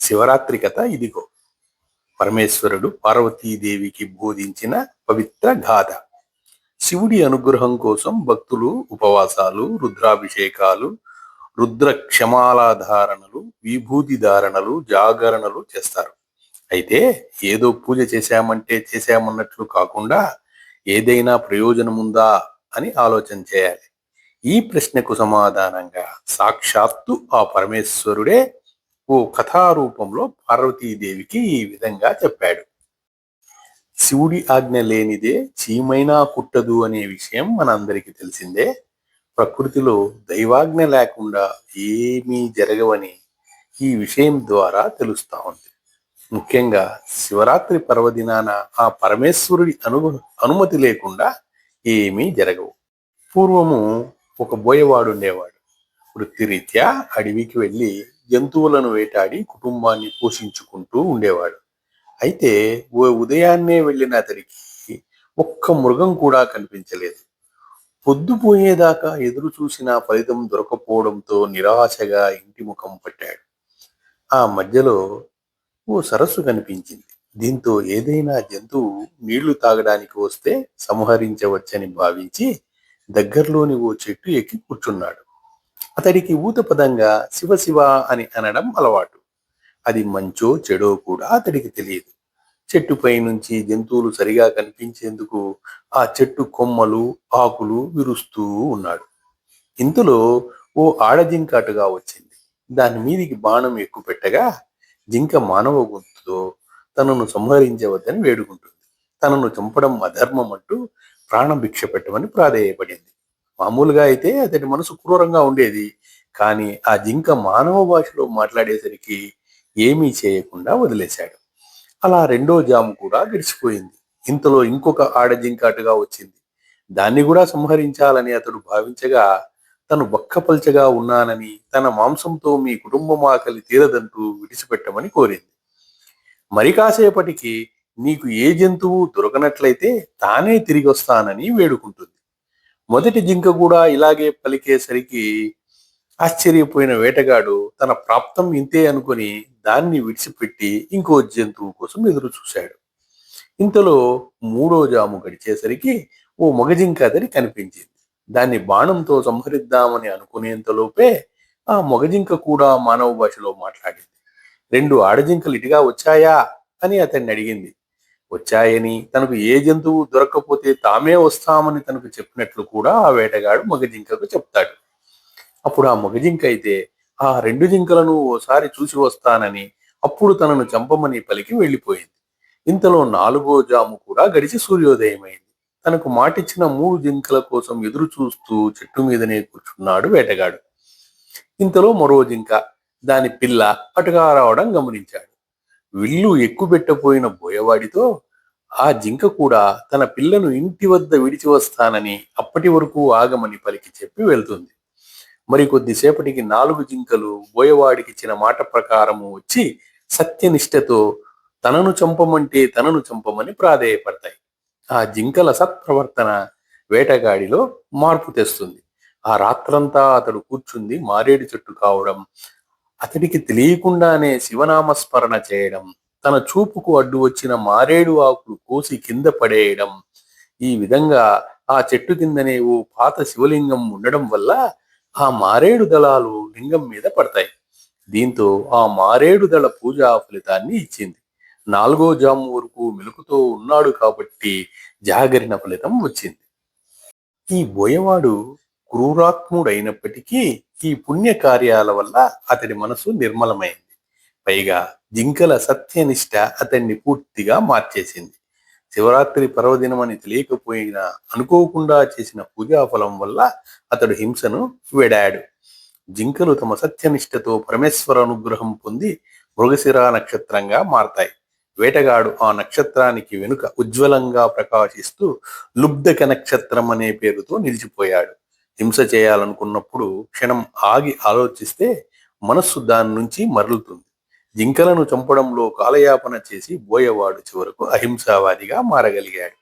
శివరాత్రి కథ ఇదిగో. పరమేశ్వరుడు పార్వతీదేవికి బోధించిన పవిత్ర గాథ. శివుడి అనుగ్రహం కోసం భక్తులు ఉపవాసాలు రుద్రాభిషేకాలు రుద్ర క్షమాలాధారణలు విభూతి ధారణలు జాగరణలు చేస్తారు. అయితే ఏదో పూజ చేశామంటే చేశామన్నట్లు కాకుండా ఏదైనా ప్రయోజనముందా అని ఆలోచన చేయాలి. ఈ ప్రశ్నకు సమాధానంగా సాక్షాత్తు ఆ పరమేశ్వరుడే ఓ కథారూపంలో పార్వతీదేవికి ఈ విధంగా చెప్పాడు. శివుడి ఆజ్ఞ లేనిదే చీమైనా కుట్టదు అనే విషయం మనందరికీ తెలిసిందే. ప్రకృతిలో దైవాజ్ఞ లేకుండా ఏమీ జరగవని ఈ విషయం ద్వారా తెలుస్తా ఉంది. ముఖ్యంగా శివరాత్రి పర్వదినాన ఆ పరమేశ్వరుడి అను అనుమతి లేకుండా ఏమీ జరగవు. పూర్వము ఒక బోయవాడు ఉండేవాడు. వృత్తిరీత్యా అడవికి వెళ్ళి జంతువులను వేటాడి కుటుంబాన్ని పోషించుకుంటూ ఉండేవాడు. అయితే ఓ ఉదయాన్నే వెళ్ళిన అతడికి ఒక్క మృగం కూడా కనిపించలేదు. పొద్దుపోయేదాకా ఎదురు చూసిన ఫలితం దొరకపోవడంతో నిరాశగా ఇంటి ముఖం పట్టాడు. ఆ మధ్యలో ఓ సరస్సు కనిపించింది. దీంతో ఏదైనా జంతువు నీళ్ళు తాగడానికి వస్తే సంహరించవచ్చని భావించి దగ్గరలోని ఓ చెట్టు ఎక్కి కూర్చున్నాడు. అతడికి ఊతపదంగా శివ శివ అని అనడం అలవాటు. అది మంచో చెడో కూడా అతడికి తెలియదు. చెట్టుపై నుంచి జంతువులు సరిగా కనిపించేందుకు ఆ చెట్టు కొమ్మలు ఆకులు విరుస్తూ ఉన్నాడు. ఇంతలో ఓ ఆడజింక అటుగా వచ్చింది. దాని మీదికి బాణం ఎక్కువ పెట్టగా జింక మానవ గొంతుతో తనను సంహరించవద్దని వేడుకుంటుంది. తనను చంపడం అధర్మం అంటూ ప్రాణభిక్ష పెట్టమని ప్రాధేయపడింది. మామూలుగా అయితే అతని మనసు క్రూరంగా ఉండేది. కానీ ఆ జింక మానవ భాషలో మాట్లాడేసరికి ఏమీ చేయకుండా వదిలేశాడు. అలా రెండో జాము కూడా గడిచిపోయింది. ఇంతలో ఇంకొక ఆడజింక అటుగా వచ్చింది. దాన్ని కూడా సంహరించాలని అతడు భావించగా తను బక్కపల్చగా ఉన్నానని తన మాంసంతో మీ కుటుంబం ఆకలి తీరదంటూ విడిచిపెట్టమని కోరింది. మరి కాసేపటికి నీకు ఏ జంతువు దొరకనట్లయితే తానే తిరిగి వస్తానని వేడుకుంటుంది. మొదటి జింక కూడా ఇలాగే పలికేసరికి ఆశ్చర్యపోయిన వేటగాడు తన ప్రాప్తం ఇంతే అనుకుని దాన్ని విడిచిపెట్టి ఇంకో జంతువు కోసం ఎదురు చూశాడు ఇంతలో మూడో జాము గడిచేసరికి ఓ మగజింక అతడి కనిపించింది. దాన్ని బాణంతో సంహరిద్దామని అనుకునేంతలోపే ఆ మగజింక కూడా మానవ భాషలో మాట్లాడింది. రెండు ఆడజింకలు ఇటుగా వచ్చాయా అని అతన్ని అడిగింది. వచ్చాయని తనకు ఏ జంతువు దొరకకపోతే తామే వస్తామని తనకు చెప్పినట్లు కూడా ఆ వేటగాడు మగజింకకు చెప్తాడు. అప్పుడు ఆ మగజింక అయితే ఆ రెండు జింకలను ఓసారి చూసి వస్తానని అప్పుడు తనను చంపమని పలికి వెళ్ళిపోయింది. ఇంతలో నాలుగో జాము కూడా గడిచి సూర్యోదయమైంది. తనకు మాటిచ్చిన మూడు జింకల కోసం ఎదురు చూస్తూ చెట్టు మీదనే కూర్చున్నాడు వేటగాడు. ఇంతలో మరో జింక దాని పిల్ల అటుగా రావడం గమనించాడు. విల్లు ఎక్కుపెట్టపోయిన బోయవాడితో ఆ జింక కూడా తన పిల్లను ఇంటి వద్ద విడిచి వస్తానని అప్పటి వరకు ఆగమని పలికి చెప్పి వెళ్తుంది. మరి కొద్దిసేపటికి నాలుగు జింకలు బోయవాడికి ఇచ్చిన మాట ప్రకారము వచ్చి సత్యనిష్టతో తనను చంపమంటే తనను చంపమని ప్రాధేయపడతాయి. ఆ జింకల సత్ప్రవర్తన వేటగాడిలో మార్పు తెస్తుంది. ఆ రాత్రంతా అతడు కూర్చుంది మారేడు చెట్టు కావడం అతడికి తెలియకుండానే శివనామస్మరణ చేయడం తన చూపుకు అడ్డు వచ్చిన మారేడు ఆకులు కోసి కింద పడేయడం ఈ విధంగా ఆ చెట్టు కిందనే ఓ పాత శివలింగం ఉండడం వల్ల ఆ మారేడు దళాలు లింగం మీద పడతాయి. దీంతో ఆ మారేడు దళ పూజా ఫలితాన్ని ఇచ్చింది. నాలుగో జాము వరకు మెలుకుతో ఉన్నాడు కాబట్టి జాగరిన ఫలితం వచ్చింది. ఈ బోయవాడు క్రూరాత్ముడైనప్పటికీ ఈ పుణ్య కార్యాల వల్ల అతడి మనసు నిర్మలమైంది. పైగా జింకల సత్యనిష్ట అతన్ని పూర్తిగా మార్చేసింది. శివరాత్రి పర్వదినం అని తెలియకపోయినా అనుకోకుండా చేసిన పూజా ఫలం వల్ల అతడు హింసను వెడాడు. జింకలు తమ సత్యనిష్టతో పరమేశ్వర అనుగ్రహం పొంది మృగశిర నక్షత్రంగా మారతాయి. వేటగాడు ఆ నక్షత్రానికి వెనుక ఉజ్వలంగా ప్రకాశిస్తూ లుబ్ధక నక్షత్రం అనే పేరుతో నిలిచిపోయాడు. హింస చేయాలనుకున్నప్పుడు క్షణం ఆగి ఆలోచిస్తే మనస్సు దాని నుంచి మరలుతుంది. జింకలను చంపడంలో కాలయాపన చేసి బోయవాడు చివరకు అహింసావాదిగా మారగలిగాడు.